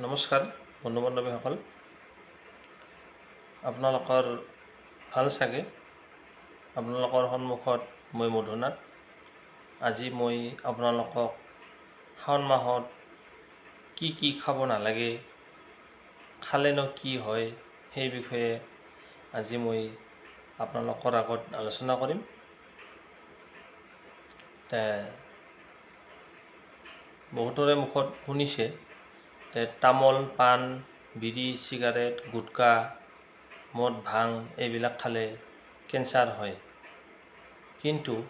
নমস্কাৰ বন্ধু বান্ধৱীসকল আপোনালোকৰ ভাল চাগে? আপোনালোকৰ সন্মুখত মই মধুনাথ। আজি মই আপোনালোকক শাওণ মাহত কি কি খাব নালাগে খালেনো কি হয় সেই বিষয়ে আজি মই আপোনালোকৰ আগত আলোচনা কৰিম। বহুতৰে মুখত শুনিছে। তামোল পাণ বিড়ি চিগাৰেট গুটকা মদ ভাং এইবিলাক খালে কেঞ্চাৰ হয়। কিন্তু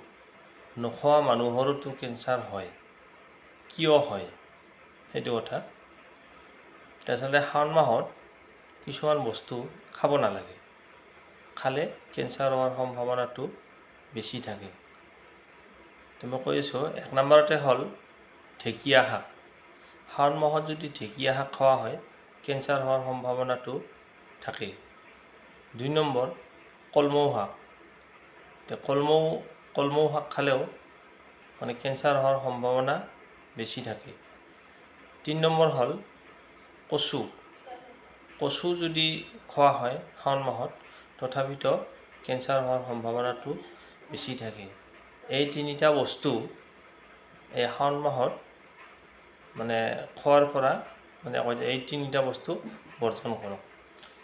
নোখোৱা মানুহৰোতো কেঞ্চাৰ হয়। কিয় হয়? সেইটো কথা। আচলতে শাওণ মাহত কিছুমান বস্তু খাব নালাগে। খালে কেঞ্চাৰ হোৱাৰ সম্ভাৱনাটো বেছি থাকে। তো মই কৈ আছোঁ এক নম্বৰতে হ'ল ঢেকীয়া শাক। শাওণ মাহত যদি ঢেকীয়া শাক খোৱা হয় কেঞ্চাৰ হোৱাৰ সম্ভাৱনাটো থাকে দুই নম্বৰ কলমৌ শাক। কলমৌ কলমৌ শাক খালেও মানে কেঞ্চাৰ হোৱাৰ সম্ভাৱনা বেছি থাকে। তিনি নম্বৰ হ'ল কচু। কচু যদি খোৱা হয় শাওণ মাহত তথাপিতো কেঞ্চাৰ হোৱাৰ সম্ভাৱনাটো বেছি থাকে। এই তিনিটা বস্তু এই শাওণ মাহত মানে খোৱাৰ পৰা মানে কয় যে এই তিনিটা বস্তু বৰ্জন কৰক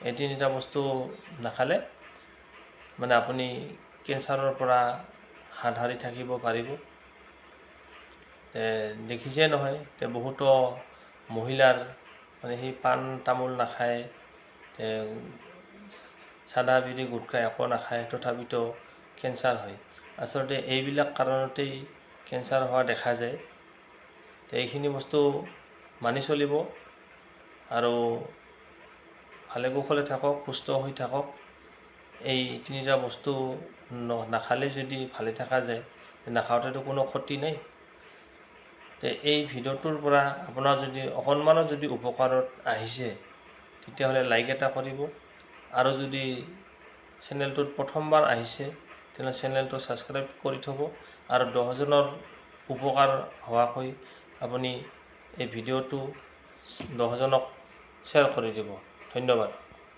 এই তিনিটা বস্তু নাখালে মানে আপুনি কেঞ্চাৰৰ পৰা হাত সাৰি থাকিব পাৰিব। দেখিছে নহয় বহুতো মহিলাৰ মানে সেই পাণ তামোল নাখায় চাদা বিড়ি গুটখা একো নাখায় তথাপিতো কেঞ্চাৰ হয়। আচলতে এইবিলাক কাৰণতেই কেঞ্চাৰ হোৱা দেখা যায়। এইখিনি বস্তু মানি চলিব আৰু ভালে কুশলে থাকক সুস্থ হৈ থাকক। এই তিনিটা বস্তু নাখালে যদি ভালে থকা যায় নাখাওঁতেতো কোনো ক্ষতি নাই। তে এই ভিডিঅ'টোৰ পৰা আপোনাৰ যদি অকণমানো যদি উপকাৰত আহিছে তেতিয়াহ'লে লাইক এটা কৰিব। আৰু যদি চেনেলটোত প্ৰথমবাৰ আহিছে তেনেহ'লে চেনেলটো ছাবস্ক্ৰাইব কৰি থ'ব। আৰু দহজনৰ উপকাৰ হোৱাকৈ আপুনি এই ভিডিঅ'টো দহজনক শ্বেয়াৰ কৰি দিব। ধন্যবাদ।